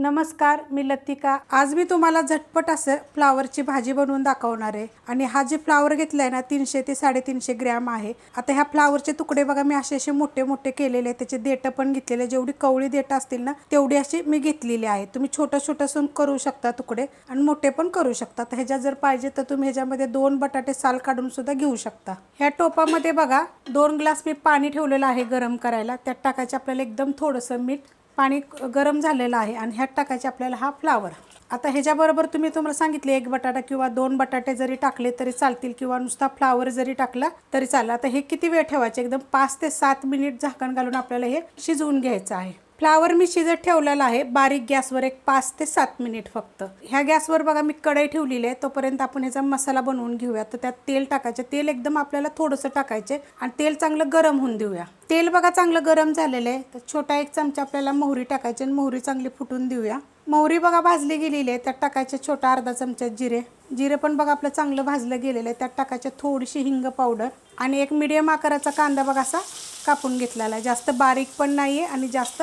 नमस्कार मी लतिका. आज मी तुम्हाला झटपट असं फ्लावरची भाजी बनवून दाखवणार आहे. आणि हा जे फ्लावर घेतलाय ना तीनशे ते साडेतीनशे ग्रॅम आहे. आता ह्या फ्लावरचे तुकडे बघा मी असे असे मोठे मोठे केलेले त्याचे देठं पण घेतलेले जेवढी कवळी देठं असतील ना तेवढी अशी मी घेतलेली आहे. तुम्ही छोटं छोटंसून करू शकता तुकडे आणि मोठे पण करू शकता. तर ह्याच्या जर पाहिजे तर तुम्ही ह्याच्यामध्ये दोन बटाटे साल काढून सुद्धा घेऊ शकता. ह्या टोपामध्ये बघा दोन ग्लास मी पाणी ठेवलेलं आहे गरम करायला. त्यात टाकायचे आपल्याला एकदम थोडंसं मीठ. पाणी गरम झालेलं आहे आणि ह्यात टाकायचे आपल्याला हा फ्लावर आता ह्याच्याबरोबर तुम्ही तुम्हाला सांगितले एक बटाटा किंवा दोन बटाटे जरी टाकले तरी चालतील किंवा नुसता फ्लावर जरी टाकला तरी चालेल. आता हे किती वेळ ठेवायचे? एकदम पाच ते सात मिनिट झाकण घालून आपल्याला हे शिजवून घ्यायचं आहे. फ्लावर मी शिजत ठेवलेला आहे. बारीक गॅसवर एक पाच ते सात मिनिट फक्त. ह्या गॅसवर बघा मी कढई ठेवलेली आहे. तोपर्यंत आपण ह्याचा मसाला बनवून घेऊया. तर त्यात तेल टाकायचे. तेल एकदम आपल्याला थोडंसं टाकायचे आणि तेल चांगलं गरम होऊन देऊया. तेल बघा चांगलं गरम झालेलं आहे. तर छोटा एक चमचा आपल्याला मोहरी टाकायची आणि मोहरी चांगली फुटून देऊया. मोहरी बघा भाजली गेलेली आहे. त्यात टाकायचे छोटा अर्धा चमचा जिरे. जिरे पण बघा आपलं चांगलं भाजलं गेलेलं आहे. त्यात टाकायचे थोडीशी हिंग पावडर आणि एक मिडियम आकाराचा कांदा बघा असा कापून घेतलेला आहे. जास्त बारीक पण नाही आहे आणि जास्त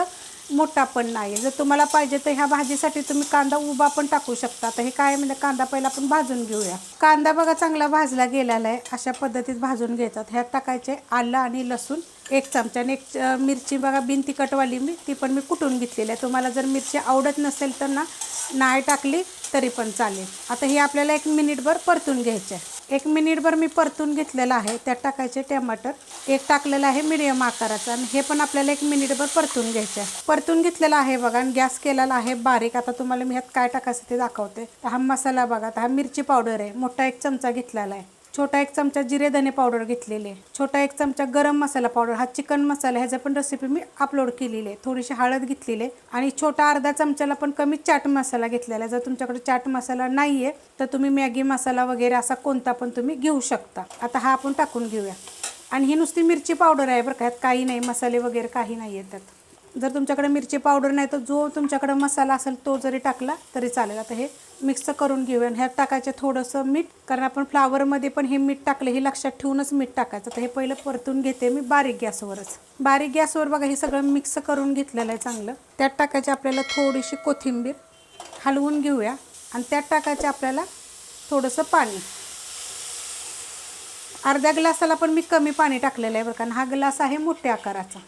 मोठा पण नाही जर तुम्हाला पाहिजे तर ह्या भाजीसाठी तुम्ही कांदा उभा पण टाकू शकता. तर हे काय म्हणजे कांदा पहिला आपण भाजून घेऊया. कांदा बघा चांगला भाजला गेलेला आहे. अशा पद्धतीत भाजून घेतात. ह्यात टाकायचे आलं आणि लसूण एक चमचा आणि एक मिरची बघा बिन तिखटवाली मी ती पण मी कुटून घेतलेली आहे. तुम्हाला जर मिरची आवडत नसेल तर ना नाही टाकली तरी पण चालेल. आता हे आपल्याला एक मिनिटभर परतून घ्यायचं आहे. एक मिनिटभर मी परतून घेतलेलं आहे. त्यात टाकायचे टमाटर. एक टाकलेलं आहे मिडियम आकाराचं आणि हे पण आपल्याला एक मिनिटभर परतून घ्यायचं आहे. परतून घेतलेलं आहे बघा आणि गॅस केलेला आहे बारीक. आता तुम्हाला मी ह्यात काय टाकायचं ते दाखवते. हा मसाला बघा. हा मिरची पावडर आहे. मोठा एक चमचा घेतलेला आहे. छोटा एक चमचा जिरे धने पावडर घेतलेले आहे. छोटा एक चमचा गरम मसाला पावडर. हा चिकन मसाला ह्याचा पण रेसिपी मी अपलोड केलेली आहे. थोडीशी हळद घेतलेली आहे. आणि छोटा अर्धा चमच्याला पण कमी चाट मसाला घेतलेला आहे. जर तुमच्याकडे चाट मसाला नाही आहे तर तुम्ही मॅगी मसाला वगैरे असा कोणता पण तुम्ही घेऊ शकता. आता हा आपण टाकून घेऊया. आणि ही नुसती मिरची पावडर आहे बरं का. ह्यात काही नाही मसाले वगैरे काही नाही येतात त्यात. जर तुमच्याकडे मिरची पावडर नाही तर जो तुमच्याकडे मसाला असेल तो जरी टाकला तरी चालेल. आता हे मिक्स करून घेऊया आणि ह्यात टाकायचं थोडंसं मीठ कारण आपण फ्लावरमध्ये पण हे मीठ टाकलं हे लक्षात ठेवूनच मीठ टाकायचं. तर हे पहिलं परतून घेते मी बारीक गॅसवरच. बारीक गॅसवर बघा हे सगळं मिक्स करून घेतलेलं आहे चांगलं. त्यात टाकायची आपल्याला थोडीशी कोथिंबीर हलवून घेऊया आणि त्यात टाकायचं आपल्याला थोडंसं पाणी. अर्ध्या ग्लासाला पण मी कमी पाणी टाकलेलं आहे बरं कारण हा ग्लास आहे मोठ्या आकाराचा.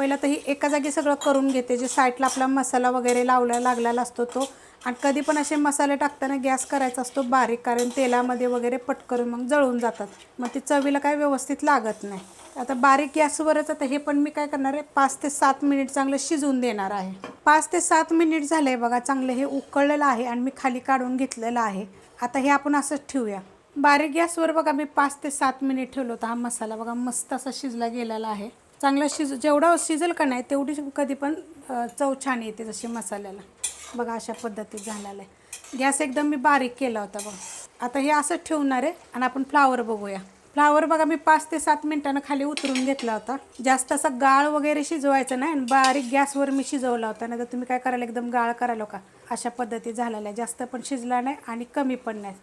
पहिलं तर ही एका जागी सगळं करून घेते जे साईडला आपला मसाला वगैरे लावला लागलेला असतो तो. आणि कधी पण असे मसाले टाकताना गॅस करायचा असतो बारीक कारण तेलामध्ये वगैरे पटकरून मग जळून जातात. मग ते चवीला काय व्यवस्थित लागत नाही. आता बारीक गॅसवरच आता हे पण मी काय करणार आहे पाच ते सात मिनिट चांगलं शिजवून देणार आहे. पाच ते सात मिनिट झालं आहे बघा चांगलं हे उकळलेलं आहे आणि मी खाली काढून घेतलेलं आहे. आता हे आपण असंच ठेवूया. बारीक गॅसवर बघा मी पाच ते सात मिनिट ठेवलं होतं हा मसाला बघा मस्त असा शिजला गेलेला आहे. चांगलं शिज जेवढं शिजेल का नाही तेवढी कधी पण चव छान येते जशी मसाल्याला. बघा अशा पद्धतीत झालेलं आहे. गॅस एकदम मी बारीक केला होता बघा. आता हे असंच ठेवणार आहे आणि आपण फ्लावर बघूया. फ्लावर बघा मी पाच ते सात मिनिटानं खाली उतरून घेतला होता. जास्त असा गाळ वगैरे शिजवायचा नाही आणि बारीक गॅसवर मी शिजवला होता. नाही तर तुम्ही काय करायला एकदम गाळ करायला हो का? अशा पद्धतीत झालेला आहे. जास्त पण शिजला नाही आणि कमी पण नाही.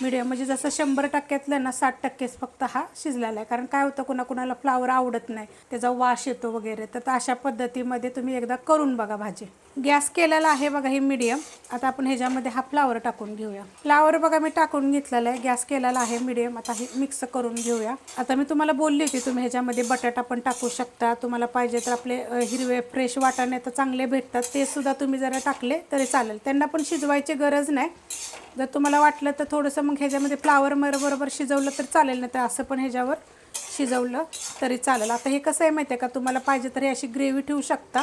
मिडियम म्हणजे जसं शंभर टक्क्यातलं ना साठ टक्केच फक्त हा शिजलेला आहे. कारण काय होतं कुणाकुणाला फ्लावर आवडत नाही त्याचा वास येतो वगैरे. तर अशा पद्धतीमध्ये तुम्ही एकदा करून बघा भाजी. गॅस केलेला आहे बघा हे मिडियम. आता आपण ह्याच्यामध्ये हा फ्लावर टाकून घेऊया. फ्लावर बघा मी टाकून घेतलेला आहे. गॅस केलेला आहे मिडियम. आता हे मिक्स करून घेऊया. आता मी तुम्हाला बोलली होती तुम्ही ह्याच्यामध्ये बटाटा पण टाकू शकता. तुम्हाला पाहिजे तर आपले हिरवे फ्रेश वाटाणे तर चांगले भेटतात. ते सुद्धा तुम्ही जरा टाकले तरी चालेल. त्यांना पण शिजवायची गरज नाही. जर तुम्हाला वाटलं तर थोडंसं मग ह्याच्यामध्ये फ्लावर बरोबर शिजवलं तर चालेल ना तर असं पण ह्याच्यावर शिजवलं तरी चालेल. आता हे कसं आहे माहिती आहे का? तुम्हाला पाहिजे तर हे अशी ग्रेव्ही ठेवू शकता.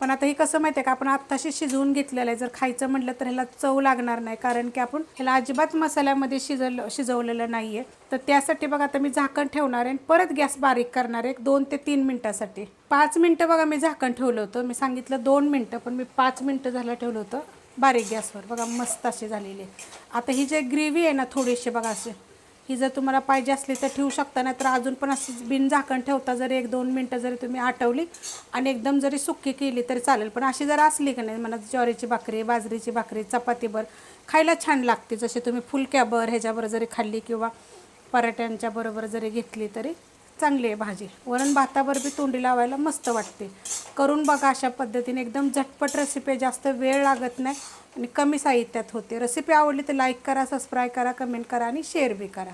पण आता हे कसं माहिती आहे का? आपण आत्ताशी शिजवून घेतलेलं आहे. जर खायचं म्हटलं तर ह्याला चव लागणार नाही कारण की आपण ह्याला अजिबात मसाल्यामध्ये शिजवलं शिजवलेलं नाही आहे तर त्यासाठी बघा आता मी झाकण ठेवणार आहे आणि परत गॅस बारीक करणार आहे एक दोन ते तीन मिनटासाठी. पाच मिनटं बघा मी झाकण ठेवलं होतं. मी सांगितलं दोन मिनटं पण मी पाच मिनटं झालं ठेवलं होतं. बारीक गॅसवर. बघा मस्त असे झालेले आहे. आता ही जे ग्रेव्ही आहे ना थोडीशी बघा असे ही जर तुम्हाला पाहिजे असली तर ठेवू शकता नाही तर अजून पण अशी बिन झाकण ठेवता जरी एक दोन मिनटं जरी तुम्ही आटवली आणि एकदम जरी सुक्की केली तरी चालेल. पण अशी जर असली का नाही म्हणा ज्वारीची भाकरी बाजरीची भाकरी चपातीभर खायला छान लागते. जसे तुम्ही फुलक्याभर ह्याच्याबरोबर जरी खाल्ली किंवा पराठ्यांच्या बरोबर जरी घेतली तरी. चांगली आहे भाजी. वरण भातावर बी तोंडी लावायला मस्त वाटते. करून बघा अशा पद्धतीने एकदम झटपट रेसिपी आहे. जास्त वेळ लागत नाही आणि कमी साहित्यात होते. रेसिपी आवडली तर लाईक करा सबस्क्राईब करा कमेंट करा आणि शेअर बी करा.